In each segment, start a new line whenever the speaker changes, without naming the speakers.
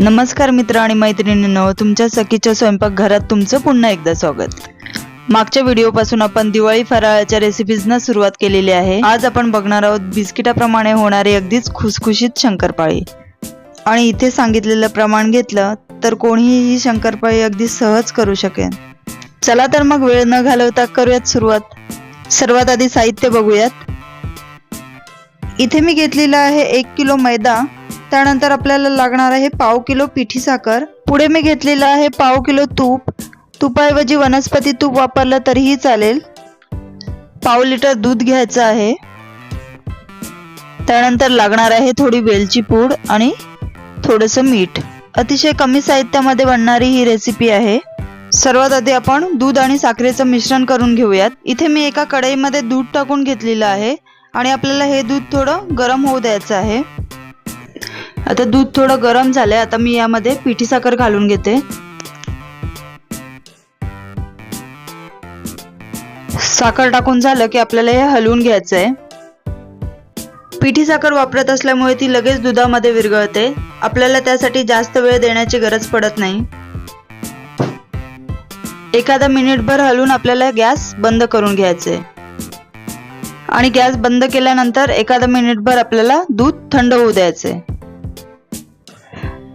नमस्कार मित्र आणि मैत्रिणींनो तुमच्या सखीच्या स्वयंपाकघरात तुमचं पुन्हा एकदा स्वागत. मागच्या व्हिडिओपासून आपण दिवाळी फराळाच्या रेसिपीजना सुरुवात केलेली आहे. आज आपण बघणार आहोत बिस्किटाप्रमाणे होणारी अगदीच खुसखुशीत शंकरपाळी. आणि इथे सांगितलेलं प्रमाण घेतलं तर कोणीही शंकरपाळी अगदी सहज करू शकेल चला तर मग वेळ न घालवता करूयात सुरुवात. सर्वात आधी साहित्य बघूयात. इथे मी घेतलेलं आहे एक किलो मैदा त्यानंतर आपल्याला लागणार आहे पाव किलो पिठी साखर. पुढे मी घेतलेलं आहे पाव किलो तूप. तुपाऐवजी वनस्पती तूप वापरलं तरीही चालेल. पाव लिटर दूध घ्यायचं आहे. त्यानंतर लागणार आहे थोडी वेलची पूड आणि थोडंसं मीठ. अतिशय कमी साहित्यामध्ये बनणारी ही रेसिपी आहे. सर्वात आधी आपण दूध आणि साखरेचं मिश्रण करून घेऊयात. इथे मी एका कढईमध्ये दूध टाकून घेतलेलं आहे आणि आपल्याला हे दूध थोडं गरम होऊ द्यायचं आहे. आता दूध थोडं गरम झालंय आता मी यामध्ये पिठी साखर घालून घेते. साखर टाकून झालं की आपल्याला हे हलवून घ्यायचं आहे पिठी साखर वापरत असल्यामुळे ती लगेच दुधामध्ये विरघळते. आपल्याला त्यासाठी जास्त वेळ देण्याची गरज पडत नाही. एखादा मिनिटभर हलवून आपल्याला गॅस बंद करून घ्यायचे. आणि गॅस बंद केल्यानंतर एखादा मिनिटभर आपल्याला दूध थंड होऊ द्यायचे.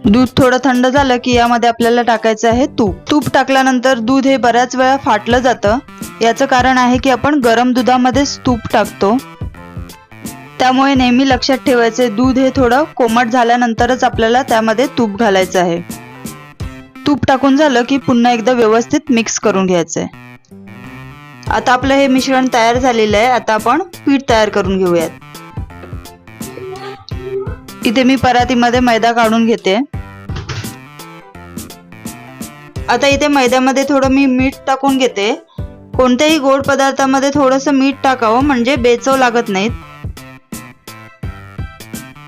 दूध थोडं थंड झालं की यामध्ये आपल्याला टाकायचं आहे तूप. तूप टाकल्यानंतर दूध हे बऱ्याच वेळा फाटलं जातं. याचं कारण आहे की आपण गरम दुधामध्येच तूप टाकतो. त्यामुळे नेहमी लक्षात ठेवायचे दूध हे थोडं कोमट झाल्यानंतरच आपल्याला त्यामध्ये तूप घालायचं आहे. तूप टाकून झालं की पुन्हा एकदा व्यवस्थित मिक्स करून घ्यायचंय आता आपलं हे मिश्रण तयार झालेलं आहे. आता आपण पीठ तयार करून घेऊयात. इथे मी परातीमध्ये मैदा काढून घेते. आता इथे मैद्यामध्ये थोडं मी मीठ टाकून घेते. कोणत्याही गोड पदार्थामध्ये थोडंसं मीठ टाकावं म्हणजे बेचव लागत नाहीत.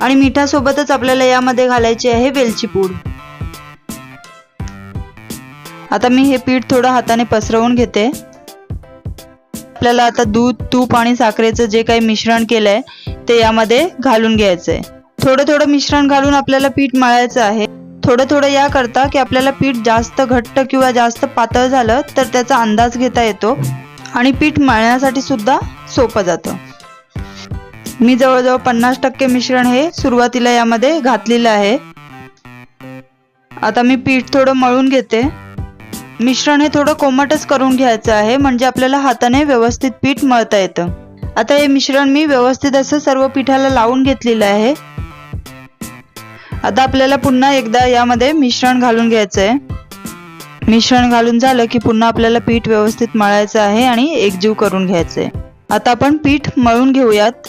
आणि मिठासोबतच आपल्याला यामध्ये घालायची आहे वेलची पूड. आता मी हे पीठ थोडं हाताने पसरवून घेते. आपल्याला आता दूध तूप आणि साखरेचं जे काही मिश्रण केलंय ते यामध्ये घालून घ्यायचंय. थोडं थोडं मिश्रण घालून आपल्याला पीठ मळायचं आहे. थोडं थोडं या करता की आपल्याला पीठ जास्त घट्ट किंवा जास्त पातळ झालं तर त्याचा अंदाज घेता येतो. आणि पीठ मळण्यासाठी सुद्धा सोपं जातं. मी जवळजवळ पन्नास टक्के मिश्रण हे सुरुवातीला यामध्ये घातलेलं आहे. आता मी पीठ थोडं मळून घेते. मिश्रण हे थोडं कोमटच करून घ्यायचं आहे म्हणजे आपल्याला हाताने व्यवस्थित पीठ मळता येतं. आता हे मिश्रण मी व्यवस्थित असं सर्व पिठाला लावून घेतलेलं आहे. आता आपल्याला पुन्हा एकदा यामध्ये मिश्रण घालून घ्यायचं आहे मिश्रण घालून झालं की पुन्हा आपल्याला पीठ व्यवस्थित मळायचं आहे आणि एकजीव करून घ्यायचं आहे आता आपण पीठ मळून घेऊयात.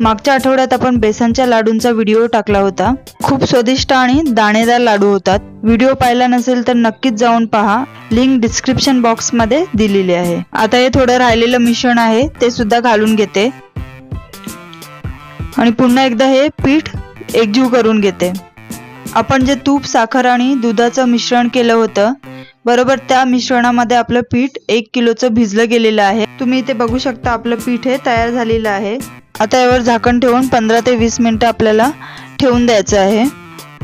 मागच्या आठवड्यात आपण बेसनच्या लाडूंचा व्हिडिओ टाकला होता. खूप स्वादिष्ट आणि दाणेदार लाडू होतात. व्हिडिओ पाहिला नसेल तर नक्कीच जाऊन पहा. लिंक डिस्क्रिप्शन बॉक्समध्ये दिलेली आहे. आता हे थोडं राहिलेलं मिश्रण आहे ते सुद्धा घालून घेते. आणि पुन्हा एकदा हे पीठ एकजीव करून घेते. आपण जे तूप साखर आणि दुधाचं मिश्रण केलं होतं बरोबर त्या मिश्रणामध्ये आपलं पीठ एक किलोचं भिजलं गेलेलं आहे. तुम्ही इथे बघू शकता आपलं पीठ हे तयार झालेलं आहे. आता यावर झाकण ठेवून पंधरा ते वीस मिनिटं आपल्याला ठेवून द्यायचं आहे.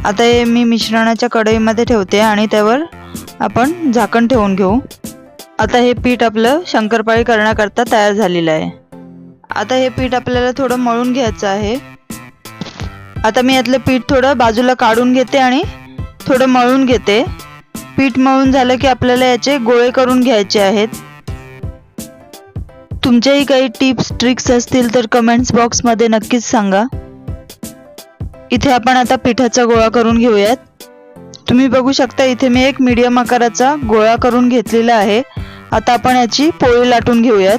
आता हे मी मिश्रणाच्या कढईमध्ये ठेवते आणि त्यावर आपण झाकण ठेवून घेऊ. आता हे पीठ आपलं शंकरपाळी करण्याकरता तयार झालेलं आहे. आता हे पीठ आपल्याला थोडं मळून घ्यायचं आहे. आता मी यातलं पीठ थोडं बाजूला काढून घेते आणि थोडं मळून घेते. पीठ मळून झालं की आपल्याला याचे गोळे करून घ्यायचे आहेत. तुमच्याही काही टिप्स ट्रिक्स असतील तर कमेंट्स बॉक्समध्ये नक्कीच सांगा. इथे आपण आता पिठाचा गोळा करून घेऊयात. तुम्ही बघू शकता इथे मी एक मीडियम आकाराचा गोळा करून घेतलेला आहे. आता आपण याची पोळी लाटून घेऊयात.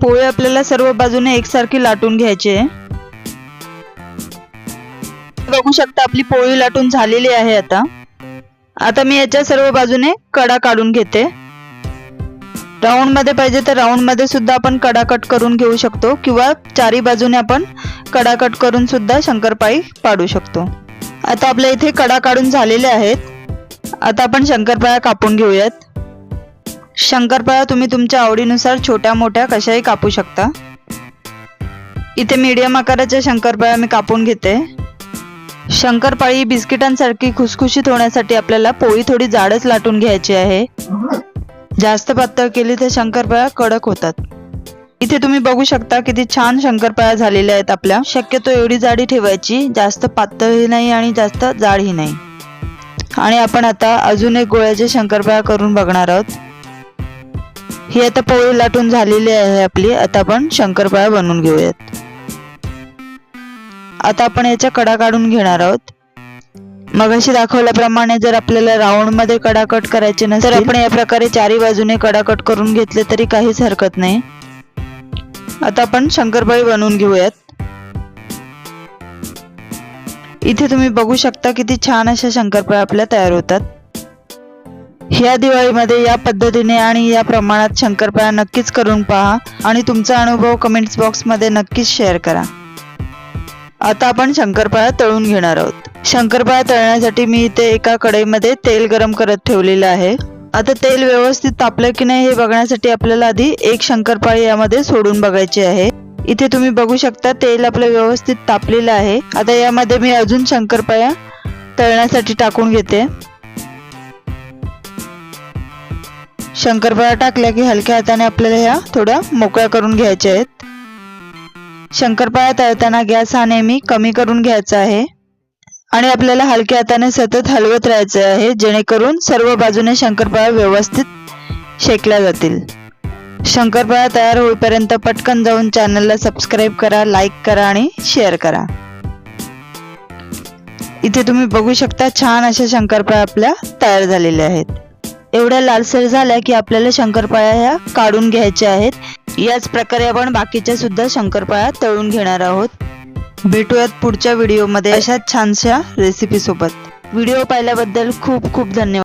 पोळी आपल्याला सर्व बाजूने एकसारखी लाटून घ्यायची आहे. बघू शकता आपली पोळी लाटून झालेली आहे आता. आता मी याच्या सर्व बाजूने कडा काढून घेते. राऊंडमध्ये पाहिजे तर राऊंडमध्ये सुद्धा आपण कडा कट करून घेऊ शकतो किंवा चारी बाजूने आपण कडा कट करून सुद्धा शंकरपाळी पाडू शकतो. आता आपल्या इथे कडा काढून झालेले आहेत. आता आपण शंकरपाळ्या कापून घेऊयात. शंकरपाळ्या तुम्ही तुमच्या आवडीनुसार छोट्या मोठ्या कशाही कापू शकता. इथे मीडियम आकाराच्या शंकरपाळ्या मी कापून घेते. शंकरपाळी बिस्किटांसारखी खुसखुशीत होण्यासाठी आपल्याला पोळी थोडी जाडच लाटून घ्यायची आहे. जास्त पातळ केली तर शंकरपाळ्या कडक होतात. इथे तुम्ही बघू शकता किती छान शंकरपाळ्या झालेल्या आहेत आपल्या. शक्यतो एवढी जाडी ठेवायची जास्त पातळही नाही आणि जास्त जाडही नाही. आणि आपण आता अजून एक गोळ्याचे शंकरपाळ्या करून बघणार आहोत. ही आता पोळी लाटून झालेली आहे आपली. आता आपण शंकरपाळ्या बनवून घेऊयात. आता आपण याच्या कडा काढून घेणार आहोत. मगाशी दाखवल्याप्रमाणे जर आपल्याला राऊंडमध्ये कडा कट करायचे नसेल तर आपण या प्रकारे चारी बाजूने कडा कट करून घेतले तरी काहीच हरकत नाही. आता आपण शंकरपाळी बनवून घेऊयात. इथे तुम्ही बघू शकता किती छान अशा शंकरपाळ्या आपल्या तयार होतात. ह्या दिवाळीमध्ये या पद्धतीने आणि या प्रमाणात शंकरपाळ्या नक्कीच करून पहा आणि तुमचा अनुभव कमेंट्स बॉक्समध्ये नक्कीच शेअर करा. आता आपण शंकरपाळा तळून घेणार आहोत. शंकरपाळा तळण्यासाठी मी इथे एका कढईमध्ये तेल गरम करत ठेवलेलं आहे. आता तेल व्यवस्थित तापलं की नाही हे बघण्यासाठी आपल्याला आधी एक शंकरपाळी यामध्ये सोडून बघायची आहे. इथे तुम्ही बघू शकता तेल आपलं व्यवस्थित तापलेलं आहे. आता यामध्ये मी अजून शंकरपाळ्या तळण्यासाठी टाकून घेते. शंकरपाळ्या टाकल्या की हलक्या हाताने आपल्याला ह्या थोड्या मोकळ्या करून घ्यायच्या आहेत. शंकरपाळ्या तळताना गॅस हा नेहमी कमी करून घ्यायचा आहे आणि आपल्याला हलक्या हाताने सतत हलवत राहायचे आहे जेणेकरून सर्व बाजूने शंकरपाळ्या व्यवस्थित शेकल्या जातील. शंकरपाळ्या तयार होईपर्यंत पटकन जाऊन चॅनलला सबस्क्राईब करा लाईक करा आणि शेअर करा. इथे तुम्ही बघू शकता छान अशा शंकरपाळ्या आपल्या तयार झालेल्या आहेत. एवढ्या लालसर झाल्या की आपल्याला शंकरपाळ्या ह्या काढून घ्यायच्या आहेत. याच प्रकारे आपण बाकीच्या सुद्धा शंकरपाळ्या तळून घेणार आहोत. भेटूयात पुढच्या व्हिडिओमध्ये. अशाच छानशा रेसिपी सोबत. व्हिडिओ पाहिल्याबद्दल खूप खूप धन्यवाद.